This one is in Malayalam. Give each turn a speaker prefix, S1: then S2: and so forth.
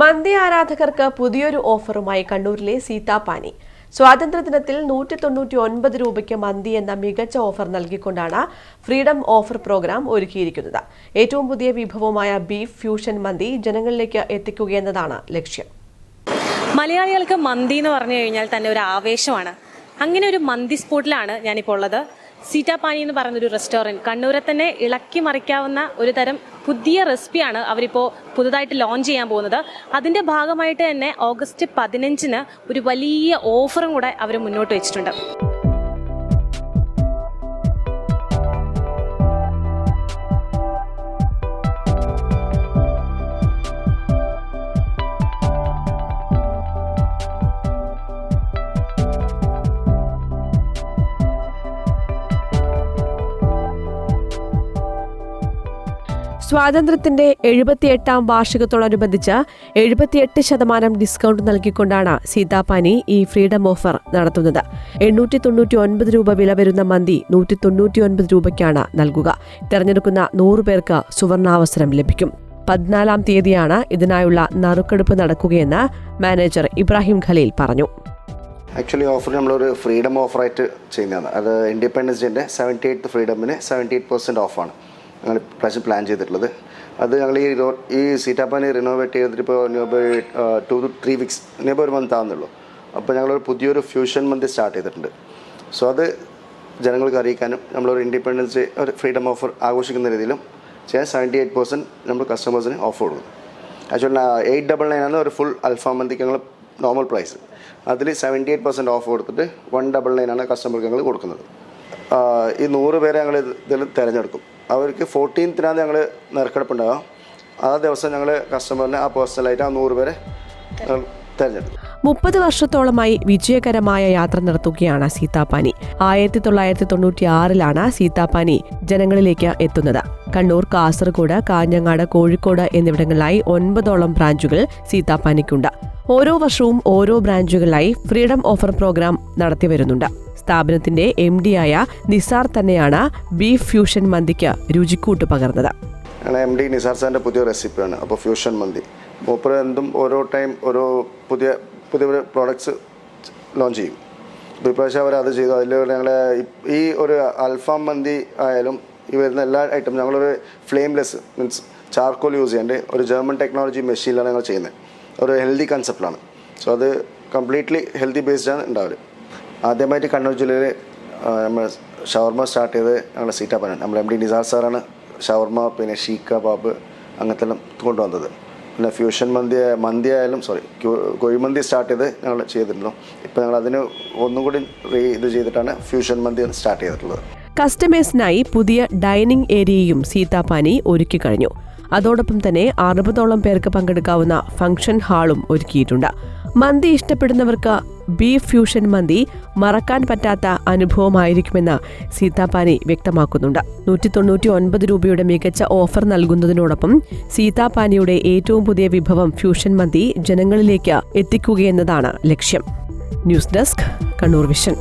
S1: മന്തി ആരാധകർക്ക് പുതിയൊരു ഓഫറുമായി കണ്ണൂരിലെ സീതാപാനി. സ്വാതന്ത്ര്യദിനത്തിൽ നൂറ്റി തൊണ്ണൂറ്റി ഒൻപത് രൂപയ്ക്ക് മന്തി എന്ന മികച്ച ഓഫർ നൽകിക്കൊണ്ടാണ് ഫ്രീഡം ഓഫർ പ്രോഗ്രാം ഒരുക്കിയിരിക്കുന്നത്. ഏറ്റവും പുതിയ വിഭവമായ ബീഫ് ഫ്യൂഷൻ മന്തി ജനങ്ങളിലേക്ക് എത്തിക്കുക എന്നതാണ് ലക്ഷ്യം.
S2: മലയാളികൾക്ക് മന്തി എന്ന് പറഞ്ഞു കഴിഞ്ഞാൽ തന്നെ ഒരു ആവേശമാണ്. അങ്ങനെ ഒരു മന്തി സ്പോട്ടിലാണ് ഞാനിപ്പോൾ ഉള്ളത്. സീറ്റാപാനി എന്ന് പറയുന്ന ഒരു റെസ്റ്റോറന്റ് കണ്ണൂരെ തന്നെ ഇളക്കി മറിക്കാവുന്ന ഒരു തരം പുതിയ റെസിപ്പിയാണ് അവരിപ്പോൾ പുതുതായിട്ട് ലോഞ്ച് ചെയ്യാൻ പോകുന്നത്. അതിന്റെ ഭാഗമായിട്ട് തന്നെ ഓഗസ്റ്റ് പതിനഞ്ചിന് ഒരു വലിയ ഓഫറും കൂടെ അവർ മുന്നോട്ട് വെച്ചിട്ടുണ്ട്.
S1: സ്വാതന്ത്ര്യത്തിന്റെ എഴുപത്തിയെട്ടാം വാർഷികത്തോടനുബന്ധിച്ച് എഴുപത്തിയെട്ട് ശതമാനം ഡിസ്കൗണ്ട് നൽകിക്കൊണ്ടാണ് സീതാപാനി ഈ ഫ്രീഡം ഓഫർ നടത്തുന്നത്. എണ്ണൂറ്റി തൊണ്ണൂറ്റി ഒൻപത് രൂപ വില വരുന്ന മന്തി നൂറ്റി തൊണ്ണൂറ്റി ഒൻപത് രൂപയ്ക്കാണ് നൽകുക. തെരഞ്ഞെടുക്കുന്ന നൂറ് പേർക്ക് സുവർണാവസരം ലഭിക്കും. പതിനാലാം തീയതിയാണ് ഇതിനായുള്ള നറുക്കെടുപ്പ് നടക്കുകയെന്ന് മാനേജർ ഇബ്രാഹിം ഖലീൽ പറഞ്ഞു.
S3: ആക്ച്വലി ഓഫർ നമ്മളൊരു ഫ്രീഡം ഓഫറായിട്ട് ചെയ്യുന്നതാണ്. അത് ഇൻഡിപെൻഡൻസ് ഡേന്റെ സെവന്റി എയ്ത്ത് ഫ്രീഡമിന് സെവന്റി എയ്റ്റ് പെർസെന്റ് ഓഫാണ്. ഞങ്ങൾ ഇപ്രാവശ്യം പ്ലാൻ ചെയ്തിട്ടുള്ളത്. അത് ഞങ്ങൾ ഈ ഈ സീറ്റാപ്പാനെ റിനോവേറ്റ് ചെയ്തിട്ട് ഇപ്പോൾ two two three weeks nearby ഒരു മന്ത് ആവുന്നുള്ളൂ. അപ്പോൾ ഞങ്ങളൊരു പുതിയൊരു ഫ്യൂഷൻ മന്ത് സ്റ്റാർട്ട് ചെയ്തിട്ടുണ്ട്. സോ അത് ജനങ്ങൾക്ക് അറിയിക്കാനും നമ്മളൊരു ഇൻഡിപെൻഡൻസ് ഒരു ഫ്രീഡം ഓഫർ ആഘോഷിക്കുന്ന രീതിയിലും ചെയ്യാൻ സെവന്റി എയ്റ്റ് പെർസെന്റ് നമ്മൾ കസ്റ്റമേഴ്സിന് ഓഫർ കൊടുക്കും. ആക്ച്വലി എയ്റ്റ് ഡബിൾ നയൻ ആണ് ഒരു ഫുൾ അൽഫാം മന്തിക്ക് ഞങ്ങൾ നോർമൽ പ്രൈസ് അതിൽ സെവന്റി എയ്റ്റ് പെർസെന്റ് ഓഫ് കൊടുത്തിട്ട് വൺ ഡബിൾ നയൻ ആണ് കസ്റ്റമർക്ക് ഞങ്ങൾ കൊടുക്കുന്നത്. ഈ നൂറ് പേരെ ഞങ്ങൾ ഇതിൽ തിരഞ്ഞെടുക്കും. അവർക്ക് ഫോർട്ടീൻത്തിനാണ് ഞങ്ങൾ നറുക്കെടുപ്പുണ്ടാകും. ആ ദിവസം ഞങ്ങൾ കസ്റ്റമറിനെ ആ പേഴ്സണലായിട്ട് ആ നൂറ് പേരെ തിരഞ്ഞെടുക്കും
S1: മുപ്പത് വർഷത്തോളമായി വിജയകരമായ യാത്ര നടത്തുകയാണ് സീതാപാനി. ആയിരത്തി തൊള്ളായിരത്തി തൊണ്ണൂറ്റി ആറിലാണ് സീതാപാനി ജനങ്ങളിലേക്ക് എത്തുന്നത്. കണ്ണൂർ കാസർഗോഡ് കാഞ്ഞങ്ങാട് കോഴിക്കോട് എന്നിവിടങ്ങളിലായി ഒൻപതോളം ബ്രാഞ്ചുകൾ സീതാപാനിക്കുണ്ട്. ഓരോ വർഷവും ഓരോ ബ്രാഞ്ചുകളിലായി ഫ്രീഡം ഓഫർ പ്രോഗ്രാം നടത്തി വരുന്നുണ്ട് സ്ഥാപനത്തിന്റെ എം ആയ നിസാർ തന്നെയാണ് ബീഫ് ഫ്യൂഷൻ മന്തിക്ക് രുചിക്കൂട്ട് പകർന്നത്.
S3: എം ഡി നിസാർ സാറിന്റെ പുതിയ റെസിപ്പിയാണ്. അപ്പോൾ ഫ്യൂഷൻ മന്തി. മൂപ്പർ എന്തും ഓരോ ടൈം ഓരോ പുതിയ പുതിയ പ്രോഡക്ട്സ് ലോഞ്ച് ചെയ്യും. ഇപ്പോൾ ഇപ്രാവശ്യം അവർ അത് ചെയ്തു. അതിൽ ഞങ്ങൾ ഈ ഒരു അൽഫാം മന്തി ആയാലും ഈ വരുന്ന എല്ലാ ഐറ്റം ഞങ്ങളൊരു ഫ്ലെയിംലെസ് മീൻസ് ചാർക്കോൾ യൂസ് ചെയ്യേണ്ട ഒരു ജർമ്മൻ ടെക്നോളജി മെഷീനിലാണ് ഞങ്ങൾ ചെയ്യുന്നത്. ഒരു ഹെൽത്തി കൺസെപ്റ്റാണ് സോ അത് കംപ്ലീറ്റ്ലി ഹെൽത്തി ബേസ്ഡാണ് ഉണ്ടാവൽ. ആദ്യമായിട്ട് കണ്ണൂർ ജില്ലയിൽ നമ്മൾ ഷവർമ സ്റ്റാർട്ട് ചെയ്ത് ഞങ്ങളുടെ സീറ്റാപ്പനാണ് നമ്മൾ എം ഡി നിസാർ സാറാണ് ഷവർമ പിന്നെ ഷീ കബാബ് അങ്ങനത്തെ എല്ലാം കൊണ്ടുവന്നത്. പിന്നെ ഫ്യൂഷൻ മന്തി മന്തി ആയാലും സോറി കുഴിമന്തി സ്റ്റാർട്ട് ചെയ്ത് ഞങ്ങൾ ചെയ്തിട്ടുള്ളൂ ഇപ്പോൾ ഞങ്ങൾ അതിന് ഒന്നും കൂടി ഇത് ചെയ്തിട്ടാണ് ഫ്യൂഷൻ മന്തി സ്റ്റാർട്ട് ചെയ്തിട്ടുള്ളത്.
S1: കസ്റ്റമേഴ്സിനായി പുതിയ ഡൈനിങ് ഏരിയയും സീതാപാനി ഒരുക്കി കഴിഞ്ഞു. അതോടൊപ്പം തന്നെ അറുപതോളം പേർക്ക് പങ്കെടുക്കാവുന്ന ഫംഗ്ഷൻ ഹാളും ഒരുക്കിയിട്ടുണ്ട്. മന്തി ഇഷ്ടപ്പെടുന്നവർക്ക് ബീഫ് ഫ്യൂഷൻ മന്തി മറക്കാൻ പറ്റാത്ത അനുഭവമായിരിക്കുമെന്ന് സീതാപാനി വ്യക്തമാക്കുന്നുണ്ട്. നൂറ്റി തൊണ്ണൂറ്റി ഒൻപത് രൂപയുടെ മികച്ച ഓഫർ നൽകുന്നതിനോടൊപ്പം സീതാപാനിയുടെ ഏറ്റവും പുതിയ വിഭവം ഫ്യൂഷൻ മന്തി ജനങ്ങളിലേക്ക് എത്തിക്കുകയെന്നതാണ് ലക്ഷ്യം. News desk Kannur vision.